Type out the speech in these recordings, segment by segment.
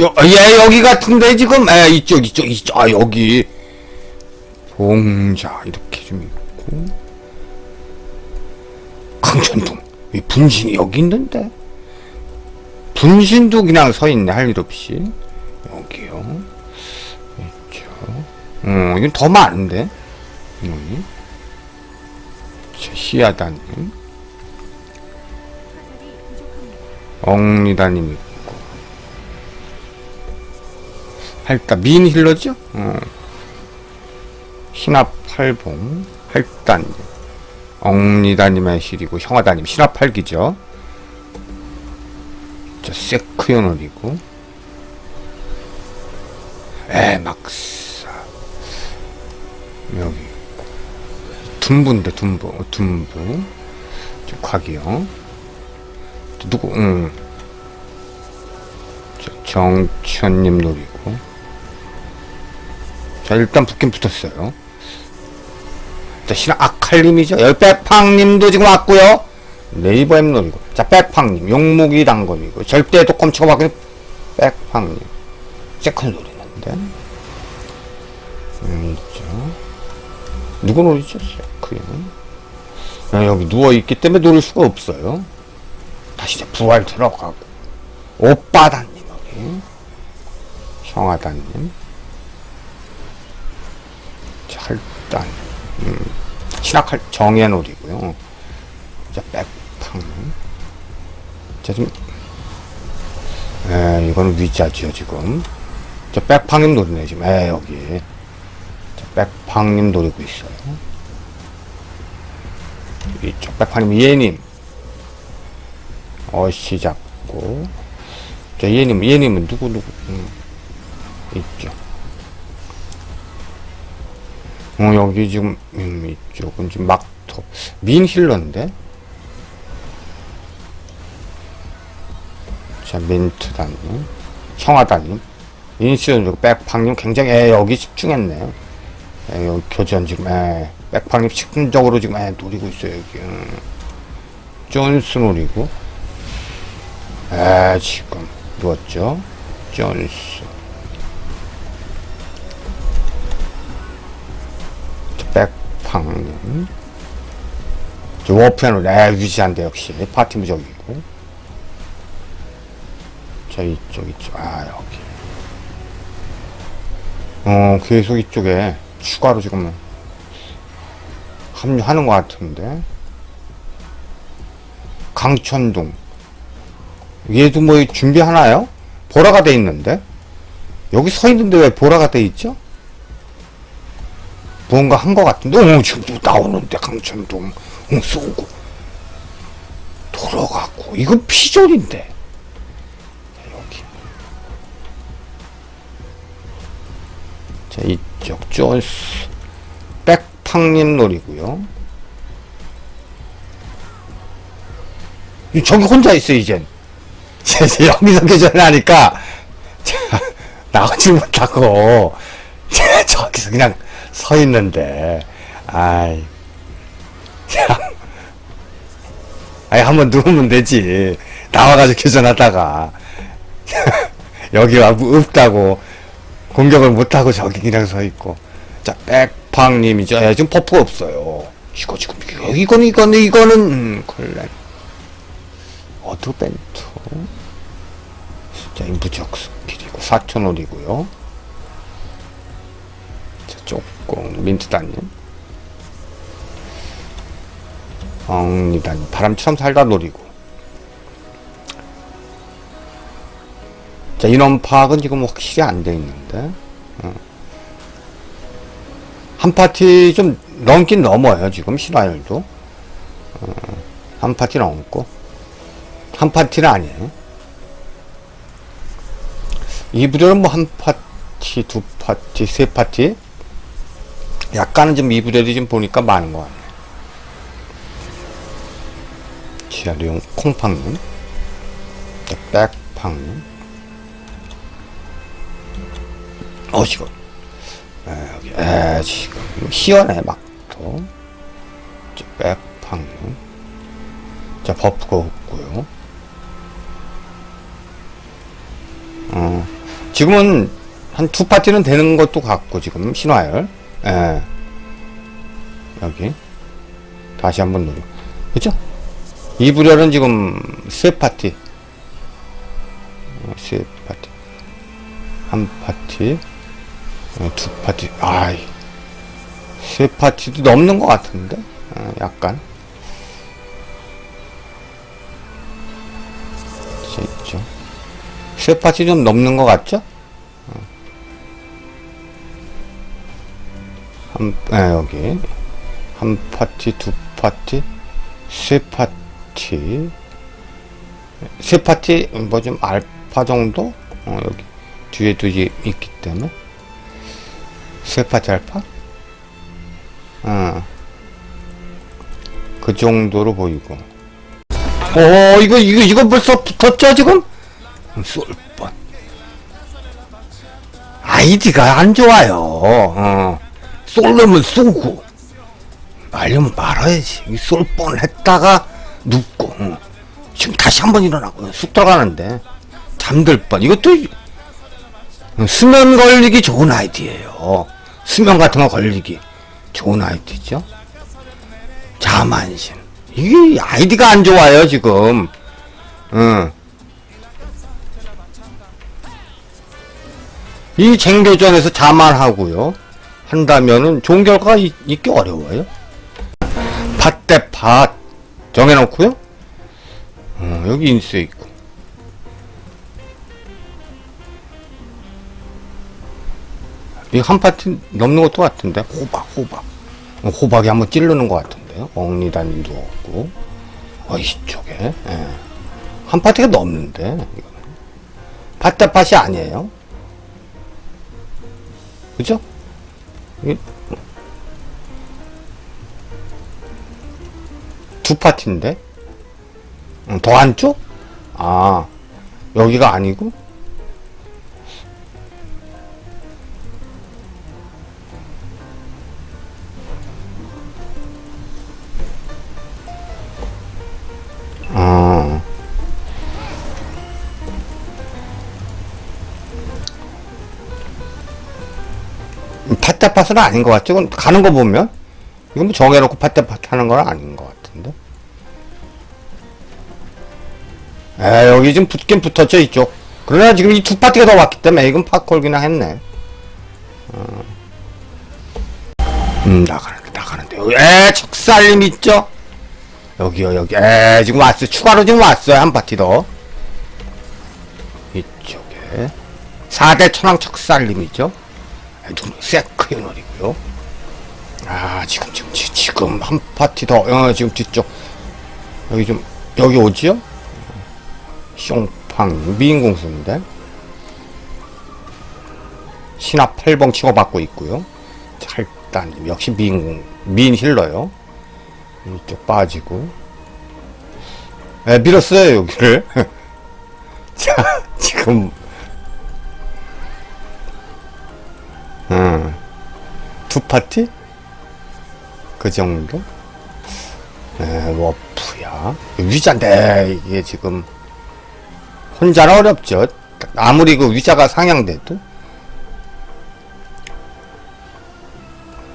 여, 예, 여기 같은데, 지금? 에, 이쪽, 이쪽, 이쪽, 아, 여기. 봉자, 이렇게 좀 있고. 강천동. 이 분신이 여기 있는데? 분신도 그냥 서 있네, 할 일 없이. 여기요. 이쪽. 어, 이건 더 많은데? 여기. 자, 시야다님. 엉리다님 할다, 민 힐러죠? 어. 신압 8봉, 할단님. 엉리다님의 실이고, 형아다님, 신압 8기죠? 자, 세크요놀이고. 에막사. 여기. 둔부인데, 둔부. 어, 둔부. 저, 곽이요. 저, 누구, 응. 저, 정천님 노리고. 자, 일단 붙긴 붙었어요. 자, 신화 아칼림이죠. 열백팡님도 지금 왔고요. 네이버 앱 노리고. 자, 백팡님. 용목이 단검이고. 절대 독검 치고 막그 백팡님. 세컨 노리는데. 음, 있죠. 누구 노리죠? 세크요. 야, 여기 누워있기 때문에 노릴 수가 없어요. 다시 이제 부활 들어가고. 오빠다님. 형아다님. 철단. 음, 신학할 정예놀이고요. 자, 백팡. 자, 지금, 에, 이거는 위자지요, 지금. 자, 백팡님 노리네, 지금. 에, 여기. 자, 백팡님 노리고 있어요. 이쪽, 백팡님, 예님. 어시 잡고. 자, 예님, 예님은 누구, 누구, 음, 있죠. 어, 여기 지금, 음, 이쪽은 지금 막토. 민 힐러인데? 자, 민트다님. 형아다님. 인시언, 백팡님 굉장히, 에, 여기 집중했네요. 에, 여기 교전 지금, 에, 백팡님 집중적으로 지금, 에, 노리고 있어요, 여기. 음. 존스 노리고. 에, 지금, 누웠죠? 존스. 저 워프앤을 내 유지한데 역시 파티 무적이고. 자 이쪽 이쪽 아 여기. 어 계속 이쪽에 추가로 지금 합류하는 것 같은데. 강천동. 얘도 뭐 준비하나요? 보라가 돼 있는데. 여기 서 있는데 왜 보라가 돼 있죠? 뭔가 한 것 같은데, 어, 지금 뭐 나오는데, 강천동, 어, 쏘고, 돌아가고, 이건 피존인데. 여기. 자, 이쪽, 존스, 백팡님 놀이고요 이 저기 혼자 있어, 이젠. 이제 여기서 교전하니까, 나오지 못하고, 저기서 그냥, 서 있는데, 아이, 참. 아이, 한번 누우면 되지. 나와가지고 교전하다가. 여기 와, 없다고, 공격을 못하고 저기 그냥 서 있고. 자, 백팡님이죠. 야, 지금 퍼프가 없어요. 이거 지금, 이거, 이거는, 이거는, 이거는, 음, 콜렌. 어드벤투. 자, 인부적 스킬이고, 4,000원이고요. 조금 민트다님 엉리다님 바람처럼 살다 노리고. 자 인원 파악은 지금 확실히 안 돼 있는데. 어. 한 파티 좀 넘긴 넘어요 지금 신화열도. 어. 한 파티 넘고. 한 파티는 아니에요. 이 부대는 뭐 한 파티 두 파티 세 파티 약간은 좀 이부대도 좀 보니까 많은 것 같네. 지하리용 콩팡님, 백팡님, 어, 지금, 에, 여기, 에, 지금, 희연해, 막도, 백팡님, 자, 버프가 없고요. 어, 지금은 한 두 파티는 되는 것도 같고 지금 신화열 예. 여기. 다시 한번 누르. 그죠? 이불열은 지금 세 파티. 어, 세 파티. 한 파티. 어, 두 파티. 아이. 세 파티도 넘는 것 같은데? 어, 약간. 자, 있죠. 세 파티 좀 넘는 것 같죠? 한, 아, 여기. 한 파티, 두 파티, 세 파티. 세 파티, 뭐 좀 알파 정도? 어, 여기. 뒤에도 이제 있기 때문에. 세 파티 알파? 어. 그 정도로 보이고. 어, 이거, 이거, 이거 벌써 붙었죠, 지금? 쏠 뻔. 아이디가 안 좋아요. 어. 쏠려면 쏘고, 말려면 말아야지. 쏠 뻔 했다가 눕고, 어. 지금 다시 한 번 일어나고, 쑥 들어가는데, 잠들 뻔. 이것도 수면 걸리기 좋은 아이디예요. 수면 같은 거 걸리기 좋은 아이디죠. 자만신. 이게 아이디가 안 좋아요, 지금. 응. 이 쟁교전에서 자만하고요. 한다면은 좋은 결과가 있, 있기 어려워요. 밭대 밭 정해놓고요. 어, 여기 인쇄 있고. 이 한 파티 넘는 것도 같은데 호박 호박 어, 호박이 한번 찌르는 것 같은데요. 엉리단이 누웠고 어 이쪽에 예. 한 파티가 넘는데 이거는 밭대 밭이 아니에요. 그죠? 이게 두 파티인데? 응, 더 안쪽? 아, 여기가 아니고? 팟대팟은 아닌 것 같죠? 가는 거 보면 이건 뭐 정해놓고 팟대팟 하는 건 아닌 것 같은데. 에 여기 지금 붙긴 붙었죠 이쪽. 그러나 지금 이 두 파티가 더 왔기 때문에 이건 그냥 했네. 어. 음 나가는데 나가는데 여기 에 척살림 있죠? 여기요 여기 에 지금 왔어요 추가로 지금 왔어요 한 파티 더. 이쪽에 4대 천왕 척살림이죠. 눈세 크 유널이고요. 아 지금 지금 지- 지금 한 파티 더 어, 지금 뒤쪽 여기 좀 여기 오지요? 숑팡 미인공수인데 신압 8봉 치고받고 있고요. 찰단 역시 미인공 미인 힐러요. 이쪽 빠지고 에 밀었어요 여기를. 자 지금 두 파티? 그 정도? 에, 워프야. 위자인데, 이게 지금, 혼자는 어렵죠. 아무리 그 위자가 상향돼도.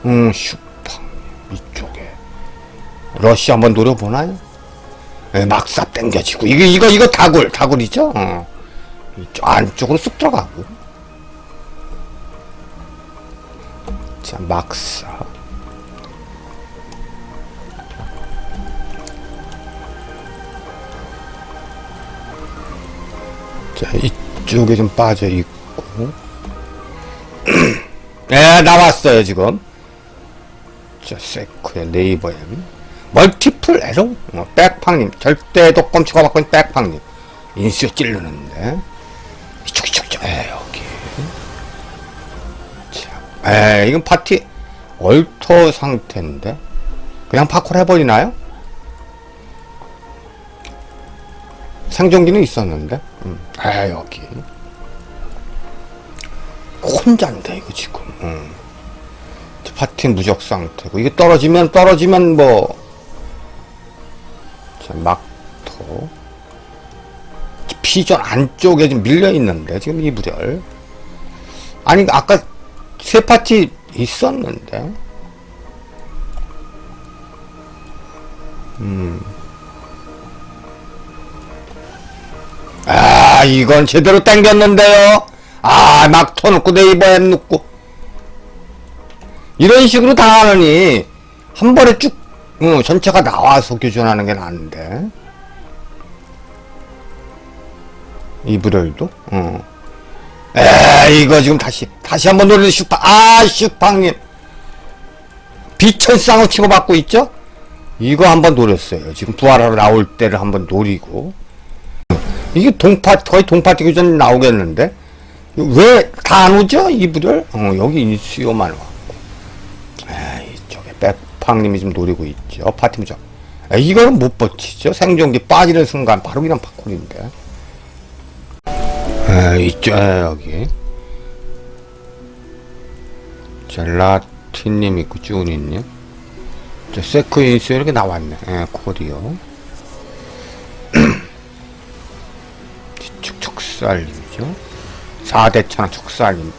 음, 슈팡, 이쪽에. 러시 한번 노려보나요? 에, 막삽 땡겨지고. 이거, 이거, 이거 다굴, 다굴이죠? 어. 안쪽으로 쑥 들어가고. 자, 막사. 자, 이쪽에 좀 빠져 있고. 예, 나왔어요, 지금. 자, 세쿠의 네이버 M. 멀티플 에러? 어, 백팡님. 절대 독검 추가받고 있는 백팡님. 인수 찌르는데. 이쪽, 이쪽, 이쪽. 에, 여기. 에 이건 파티 얼터 상태인데? 그냥 파콜 해버리나요? 생존기는 있었는데? 음. 에 여기. 혼자인데 이거 지금. 음. 파티 무적 상태고. 이게 떨어지면 떨어지면 뭐. 자, 막토. 피전 안쪽에 좀 밀려 있는데 지금 이 무절 아니 아까 세 파티 있었는데. 음. 아 이건 제대로 당겼는데요. 아막 터놓고 네이버에 놓고 이런 식으로 당하느니 한 번에 쭉 어, 전체가 나와서 교전하는 게 나은데 이브렐도 어. 에 이거 지금 다시 다시 한번 노리는 슈팡 아 슈팡님 비천쌍을 치고받고 있죠 이거 한번 노렸어요 지금 부활하러 나올 때를 한번 노리고 이게 동파 거의 동파티 교전 나오겠는데 왜 다 안 오죠 이브렐 어, 여기 인수요만 와 아, 이쪽에 백팡님이 지금 노리고 있죠. 파티무적. 아, 이거는 못 버티죠. 생존기 빠지는 순간 바로 그냥 팝콘인데. 아, 있죠. 아, 여기. 젤라틴님 있고 쭈니님. 저 세크인스 이렇게 나왔네. 예, 코리오. 뒤축 촉살님이죠. 4대 천하 촉살님.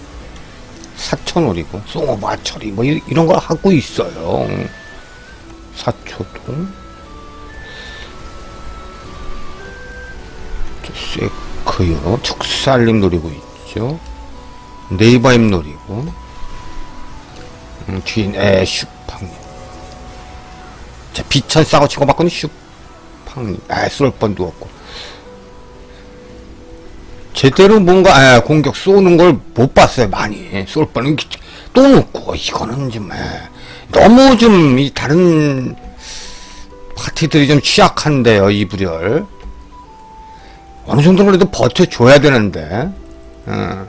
사천오리고 송어 마철이 뭐 이- 이런 걸 하고 있어요. 사초도 세크 요. 축살림 노리고 있죠. 네이버임 노리고. 음, 뒤에 에 슈팡님. 자 비천 싸고 치고 받고는 슈팡님. 아 쏠 뻔도 없고. 제대로 뭔가 에, 공격 쏘는 걸 못 봤어요 많이. 쏠 뻔은 또 놓고. 이거는 좀 에, 너무 좀 이 다른 파티들이 좀 취약한데요 이불열 어느 정도 그래도 버텨줘야 되는데 어.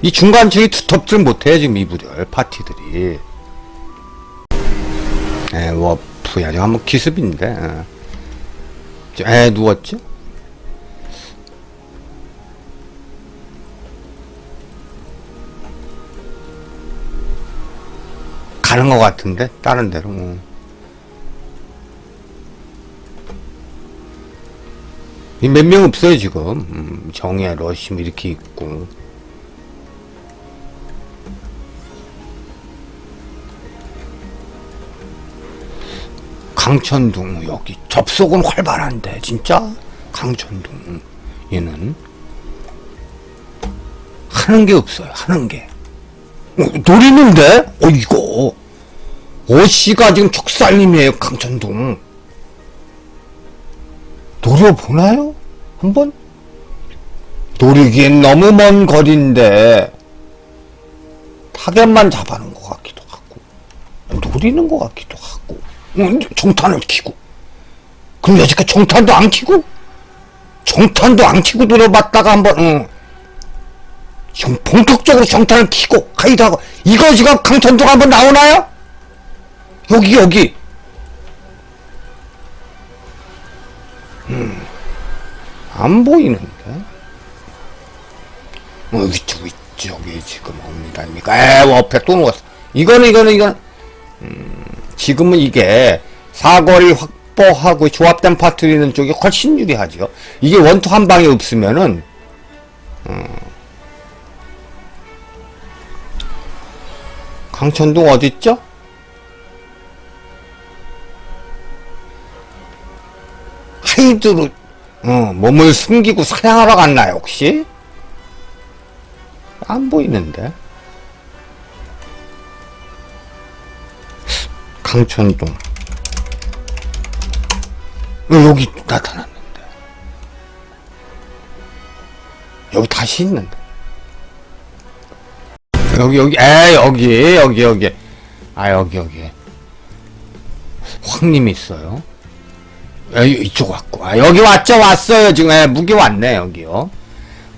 이 중간층이 두텁질 못해요 지금 이불열 파티들이 에 워프야 지금 한번 기습인데 어. 저, 에 누웠죠? 가는 것 같은데 다른 데로 뭐. 몇 명 없어요 지금. 음, 정예 러시뭐 이렇게 있고. 강천동 여기 접속은 활발한데 진짜? 강천동 얘는. 하는 게 없어요 하는 게. 어, 노리는데? 어 이거. 어씨가 지금 촉살님이에요 강천동 노려보나요 한번 노리기엔 너무 먼 거리인데 타겟만 잡아놓은 것 같기도 하고 노리는 것 같기도 하고 어, 정탄을 키고 그럼 여지까지 정탄도 안 키고 정탄도 안 키고 노려봤다가 한번 응. 지금 본격적으로 정탄을 키고 가이도 하고 이거 지금 강천도가 한번 나오나요? 여기 여기 음, 안 보이는데 어, 위쪽 위쪽에 지금 옵니다입니까? 에 워페 또 누웠어 이거는 이거는 이거는 지금은 이게 사거리 확보하고 조합된 파트리는 쪽이 훨씬 유리하죠. 이게 원투 한 방에 없으면은 음. 강천동 어딨죠? 하이드로 어, 몸을 숨기고 사냥하러 갔나요 혹시? 안 보이는데. 강천동. 왜 여기 나타났는데? 여기 다시 있는데. 여기, 여기, 에, 여기, 여기, 여기. 아, 여기, 여기. 황님이 있어요. 에, 이쪽 왔고. 아, 여기 왔죠, 왔어요. 지금, 에, 무기 왔네, 여기요.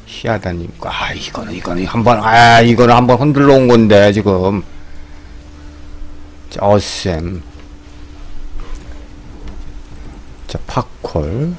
희하다님. 아, 이거는, 이거는 한 번, 아, 이거는 한 번 흔들러 온 건데, 지금. 자, 어셈. 자, 팝콜.